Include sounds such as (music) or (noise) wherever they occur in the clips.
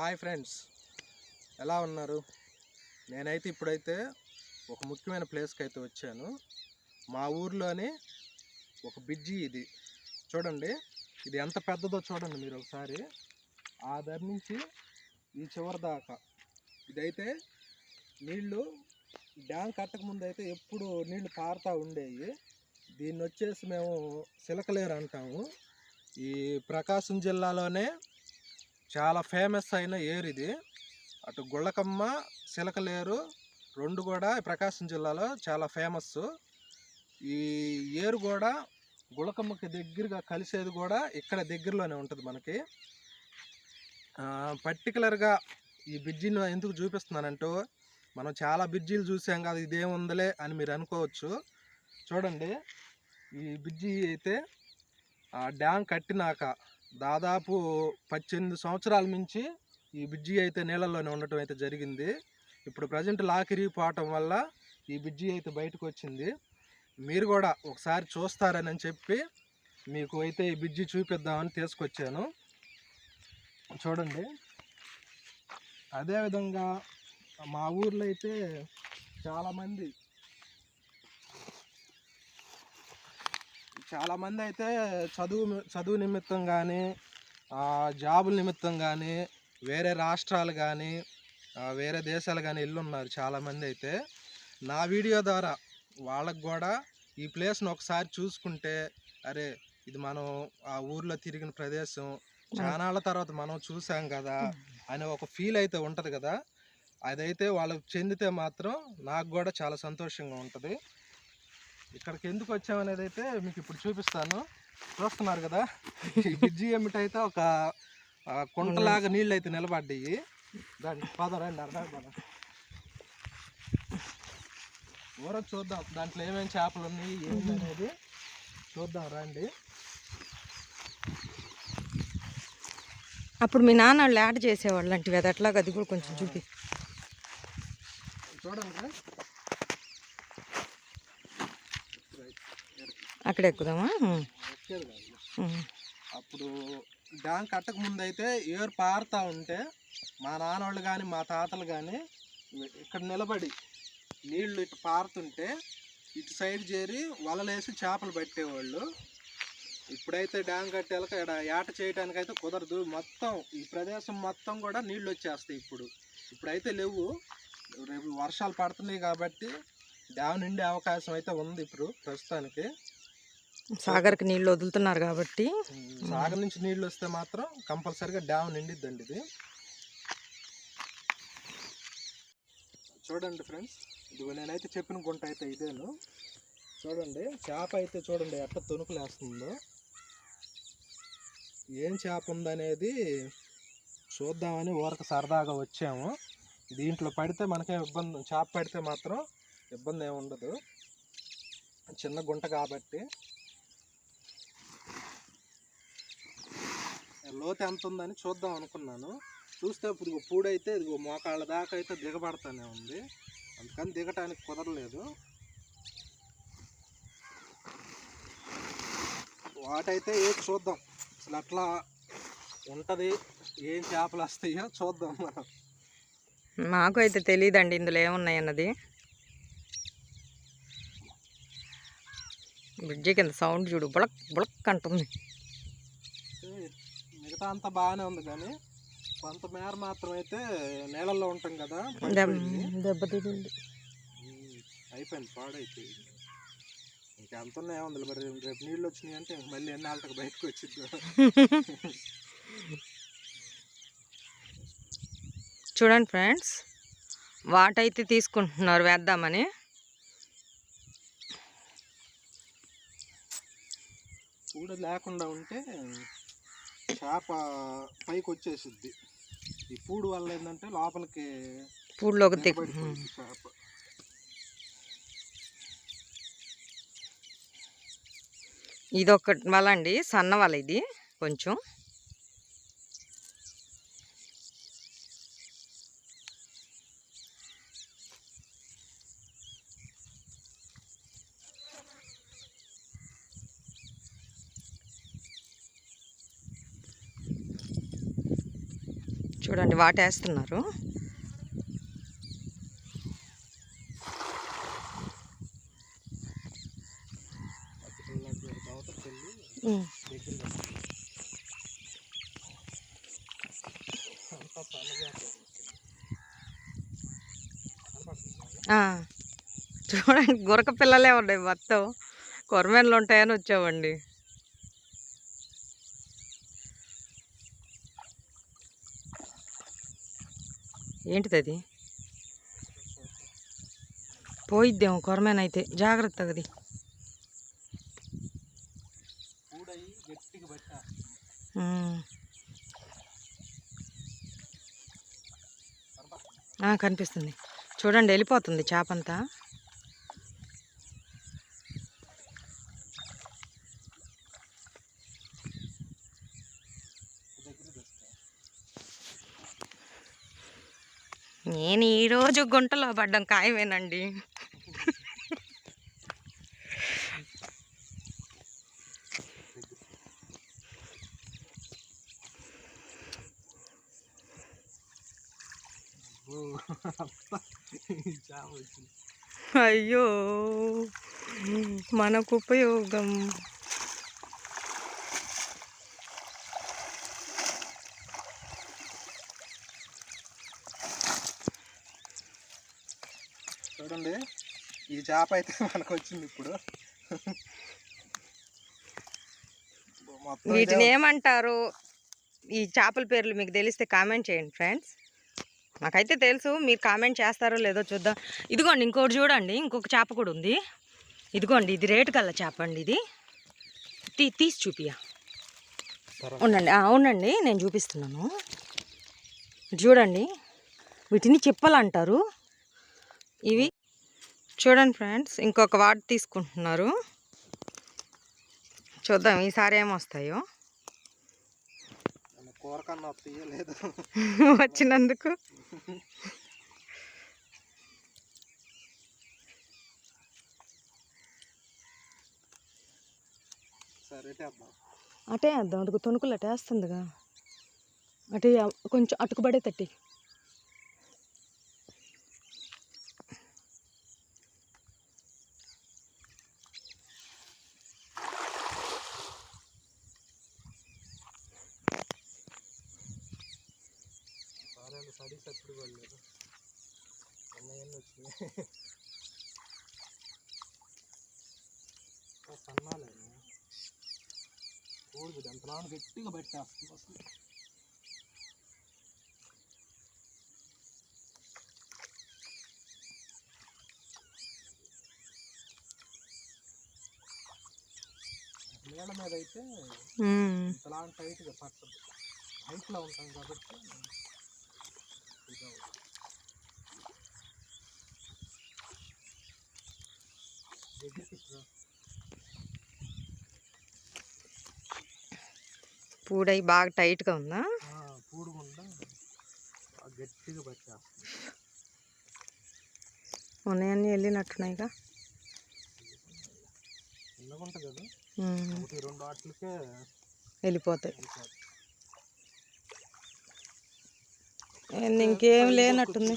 Hi friends. ఎలా ఉన్నారు? నేనైతే ఇప్పుడైతే ఒక ముఖ్యమైన ప్లేస్కి అయితే వచ్చాను. మా ఊర్లోని ఒక బ్రిడ్జి ఇది. చూడండి ఇది ఎంత పెద్దదో చూడండి మీరు ఒకసారి. ఆ దరి నుంచి ఈ చివరి దాకా. ఇదైతే నీళ్ళు డ్యామ్ కట్టకముందు అయితే ఎప్పుడు నీళ్ళు పారుతూ ఉండేవి. దీన్ని వచ్చేసి మేము సిలకలేరు అంటాము. ఈ ప్రకాశం జిల్లాలోనే చాలా ఫేమస్ అయిన ఏరు ఇది. అటు గుళ్ళకమ్మ సిలకలేరు రెండు కూడా ప్రకాశం జిల్లాలో చాలా ఫేమస్ ఈ ఏరు కూడా గుళ్ళకమ్మకి దగ్గరగా కలిసేది కూడా ఇక్కడ దగ్గరలోనే ఉంటుంది మనకి. పర్టికులర్గా ఈ బ్రిడ్జిని ఎందుకు చూపిస్తున్నానంటూ మనం చాలా బ్రిడ్జీలు చూసాం కదా ఇదేముందలే అని మీరు అనుకోవచ్చు. చూడండి ఈ బ్రిడ్జి అయితే ఆ డ్యామ్ కట్టినాక దాదాపు పద్దెనిమిది సంవత్సరాల నుంచి ఈ బ్రిడ్జి అయితే నీళ్ళల్లోనే ఉండటం అయితే జరిగింది. ఇప్పుడు ప్రజెంట్ లాకిరిగిపోవటం వల్ల ఈ బ్రిడ్జి అయితే బయటకు వచ్చింది. మీరు కూడా ఒకసారి చూస్తారని చెప్పి మీకు అయితే ఈ బ్రిడ్జి చూపిద్దామని తీసుకొచ్చాను. చూడండి. అదేవిధంగా మా ఊర్లో అయితే చాలామంది చాలామంది అయితే చదువు చదువు నిమిత్తం కానీ జాబుల నిమిత్తం కానీ వేరే రాష్ట్రాలు కానీ వేరే దేశాలు కానీ వెళ్ళున్నారు చాలామంది అయితే. నా వీడియో ద్వారా వాళ్ళకు కూడా ఈ ప్లేస్ను ఒకసారి చూసుకుంటే అరే ఇది మనం ఆ ఊర్లో తిరిగిన ప్రదేశం చానాళ్ళ తర్వాత మనం చూసాం కదా అనే ఒక ఫీల్ అయితే ఉంటుంది కదా. అదైతే వాళ్ళకి చెందితే మాత్రం నాకు కూడా చాలా సంతోషంగా ఉంటుంది. ఇక్కడికి ఎందుకు వచ్చామనేది అయితే మీకు ఇప్పుడు చూపిస్తాను. చూస్తున్నారు కదా ఈ బ్రిడ్జి ఏమిటైతే ఒక కుంటలాగా నీళ్ళు అయితే నిలబడ్డాయి. దాని పదం రండి అర్థం పదం. ఊర చూద్దాం దాంట్లో ఏమేమి చేపలు ఉన్నాయి ఏంటి అనేది చూద్దాం రండి. అప్పుడు మీ నాన్న వాళ్ళు యాడ్ చేసేవాళ్ళు అంటే అది అట్లాగా అది కూడా కొంచెం చూపి. చూడండి. అక్కడ ఎక్కుదామా. అప్పుడు డ్యామ్ కట్టక ముందు అయితే ఏరు పారుతూ ఉంటే మా నాన్నోళ్ళు కానీ మా తాతలు కానీ ఇక్కడ నిలబడి నీళ్ళు ఇటు పారుతుంటే ఇటు సైడ్ చేరి వలలేసి చేపలు పట్టేవాళ్ళు. ఇప్పుడైతే డ్యామ్ కట్టేళ్ళక ఇక్కడ ఏట చేయడానికి అయితే కుదరదు. మొత్తం ఈ ప్రదేశం మొత్తం కూడా నీళ్ళు వచ్చేస్తాయి ఇప్పుడు. ఇప్పుడైతే లేవు. రేపు వర్షాలు పడుతున్నాయి కాబట్టి డ్యామ్ నిండే అవకాశం అయితే ఉంది ఇప్పుడు ప్రస్తుతానికి. సాగర్కి నీళ్ళు వదులుతున్నారు కాబట్టి. సాగర్ నుంచి నీళ్ళు వస్తే మాత్రం కంపల్సరిగా డ్యామ్ నిండిద్దండి ఇది. చూడండి ఫ్రెండ్స్ ఇదిగో నేనైతే చెప్పిన గుంట అయితే ఇదేను. చూడండి చేప అయితే చూడండి ఎట్ట తొనుకులేస్తుందో. ఏం చేప ఉందనేది చూద్దామని ఊరక సరదాగా వచ్చాము. దీంట్లో పడితే మనకేం ఇబ్బంది చేప పడితే మాత్రం ఇబ్బంది ఏమి ఉండదు. చిన్న గుంట కాబట్టి. లోతు ఎంత ఉందని చూద్దాం అనుకున్నాను. చూస్తే ఇప్పుడు ఇదిగో పూడైతే ఇదిగో మోకాళ్ళ దాకా అయితే దిగబడతానే ఉంది. అందుకని దిగటానికి కుదరలేదు. వాటైతే ఏది చూద్దాం. అసలు అట్లా ఉంటుంది ఏం చేపలు వస్తాయో చూద్దాం మనం. మాకు అయితే తెలియదండి ఇందులో ఏమున్నాయి అన్నది. బ్రిడ్జి కింద సౌండ్ చూడు బుళక్ బుళక్ అంటుంది. మిగతా అంతా బాగానే ఉంది కానీ కొంతమేర మాత్రం అయితే నీళ్ళల్లో ఉంటాం కదా. దెబ్బతింది అయిపోయింది పాడైపోయింది. ఇంకెంత ఉన్నాయి ఉంది మరి రేపు నీళ్ళు వచ్చినాయి అంటే ఇంక మళ్ళీ ఎన్నాళ్ళకి బయటకు వచ్చింది చూడండి ఫ్రెండ్స్ వాటైతే తీసుకుంటున్నారు వేద్దామని. పూడ లేకుండా ఉంటే చేప పైకి వచ్చేసిద్ది ఈ పూడు వల్ల ఏంటంటే లోపలికి పూడిలోకి దిగబడిపోయింది చేప ఇది ఒక వల అండి సన్న వల ఇది కొంచెం. చూడండి వాటేస్తున్నారు. చూడండి గురక పిల్లలే ఉన్నాయి మొత్తం. కొరమేనలు ఉంటాయని వచ్చామండి. ఏంటిది అది పోయిద్దేమో కొరమేన అయితే జాగ్రత్త అది కనిపిస్తుంది. చూడండి వెళ్ళిపోతుంది చేపంతా. నేను ఈరోజు గుంటలో పడ్డం ఖాయమేనండి. (laughs) అయ్యో మనకు ఉపయోగం. చూడండి. ఈ చేప అయితే (laughs) మనకు వచ్చింది ఇప్పుడు. వీటిని ఏమంటారు? ఈ చేపల పేర్లు మీకు తెలిస్తే కామెంట్ చేయండి ఫ్రెండ్స్ నాకైతే తెలుసు మీరు కామెంట్ చేస్తారో లేదో చూద్దాం. ఇదిగోండి ఇంకోటి చూడండి ఇంకొక చేప కూడా ఉంది. ఇదిగోండి ఇది రేటు కల్లా చేప అండి ఇది. తీ తీసి చూపియా ఉండండి అవునండి నేను చూపిస్తున్నాను. చూడండి వీటిని చిప్పలు అంటారు ఇవి చూడండి ఫ్రెండ్స్ ఇంకొక వాట్ తీసుకుంటున్నారు. చూద్దాం ఈసారి ఏమొస్తాయో (laughs) వచ్చినందుకు. అటే వేద్దాం. అటుకు తొణుకులు అటే వేస్తుందిగా అటే కొంచెం అటుకుబడే తట్టి సరే సడి సప్పుడు పడలేదు అన్నయ్యన్ని వచ్చినాయి సన్నాలే. కూడదు ఎంత గట్టిగా పెట్టేస్తుంది అసలు. నీళ్ళ మీద అయితే ఇంతలాంటి టైట్గా పట్టదు. హైట్లో ఉంటాం కాబట్టి పూడై బాగా టైట్గా ఉందా? గట్టిగా పట్టేస్తుంది. ఉన్నాయన్నీ వెళ్ళినట్టున్నాయిగా. వెళ్ళిపోతాయి. ఇంకేం లేనట్టుంది.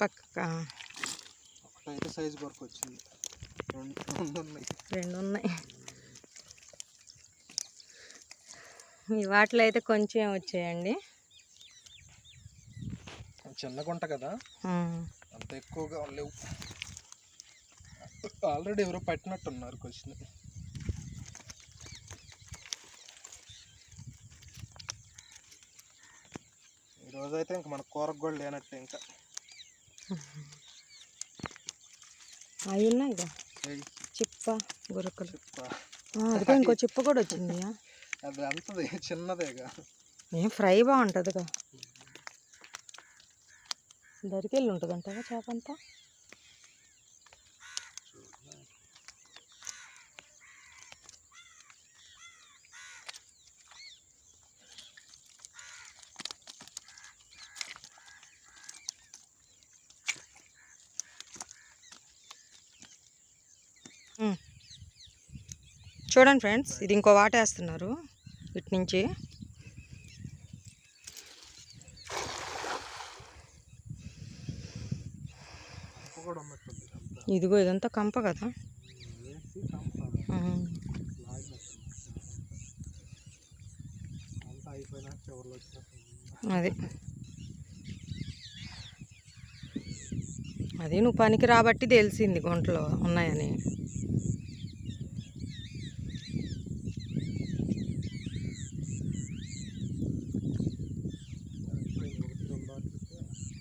పక్క ఒకటైతే సైజు వరకు వచ్చింది రెండు ఉన్నాయి రెండు ఉన్నాయి ఈ వాటిలో అయితే కొంచెం వచ్చాయండి? చిన్న గుంట కదా? అంత ఎక్కువగా లేవు. ఆల్రెడీ ఎవరో పట్టినట్టున్నారు క్వశ్చన్ ఈరోజు అయితే ఇంకా మన కూరకు కూడా లేనట్టే ఇంకా. అవి ఉన్నాయి చిప్ప గురకలు అదిగో ఇంకో చిప్ప కూడా వచ్చింది అది అంతది చిన్నదేగా. ఏం ఫ్రై బాగుంటుందిగా. దరికెళ్ళి ఉంటుంది అంటావా చేప అంతా చూడండి ఫ్రెండ్స్ ఇది ఇంకో వాట వేస్తున్నారు ఇటు నుంచి ఇదిగో ఇదంతా కంప కదా. అది. అది నువ్వు పనికి రాబట్టి తెలిసింది గుంటలో ఉన్నాయని అయిపోయింది ఒకటి రెండు వాటికి ఉమ్. ఇవే నిలబడ్డా సన్నజాత ఎక్కువ నిలబడ్డట్టు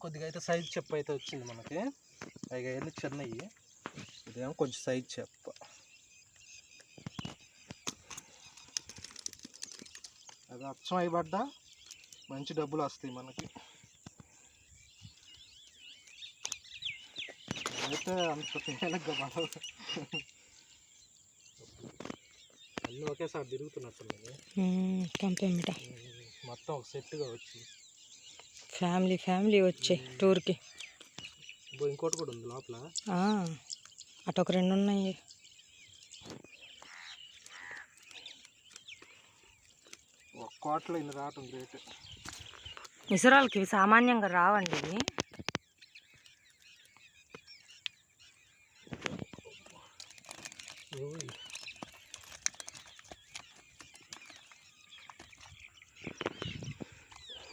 కొద్దిగా అయితే సైజ్ చెప్పు అయితే వచ్చింది మనకి. పైగా వెళ్ళి చిన్నవి. ఇదేమో కొంచెం సైజ్ చెప్ప. అది అచ్చం అయిపడ్డా మంచి డబ్బులు వస్తాయి మనకి. అయితే అంత తేలిగ్గా పడవు అన్నీ ఒకేసారి తిరుగుతున్నట్టున్నాయి ఉమ్, పంపేమిట మొత్తం ఒక సెట్గా వచ్చింది. ఫ్యామిలీ ఫ్యామిలీ వచ్చే టూర్కి. ఇంకో ఇంకోటి కూడా ఉంది లోపల. ఆ, అటు ఒక రెండు ఉన్నాయి. ఒక కోటలో ఇన్ని రావటం గ్రేట్ విసరాలకి ఇవి సామాన్యంగా రావండి ఇవి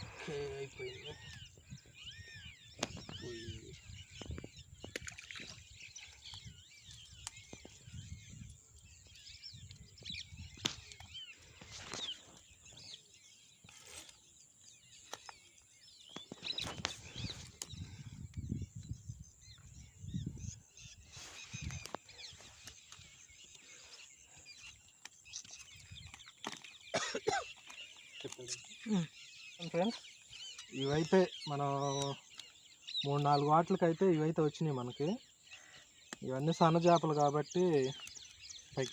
ఓకే అయిపోయింది పోయింది ఉమ్. Hmm. ఫ్రెండ్స్ ఇవైతే మనం మూడు నాలుగు వాటిలకైతే ఇవైతే వచ్చినాయి మనకి. ఇవన్నీ సన్న చేపలు కాబట్టి పై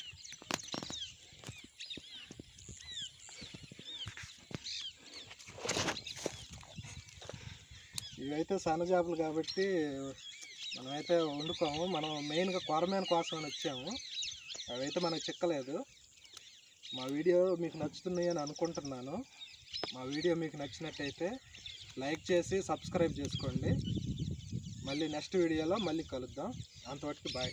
ఇవైతే సన్న చేపలు కాబట్టి మనమైతే వండుకోము. మనం మెయిన్గా కొరమేన కోసం అని వచ్చాము. అవైతే మనకు చిక్కలేదు. మా వీడియో మీకు నచ్చుతున్నాయి అని అనుకుంటున్నాను. మా వీడియో మీకు నచ్చినట్టయితే లైక్ చేసి సబ్స్క్రైబ్ చేసుకోండి. మళ్ళీ నెక్స్ట్ వీడియోలో మళ్ళీ కలుద్దాం. అంతవరకు బాయ్.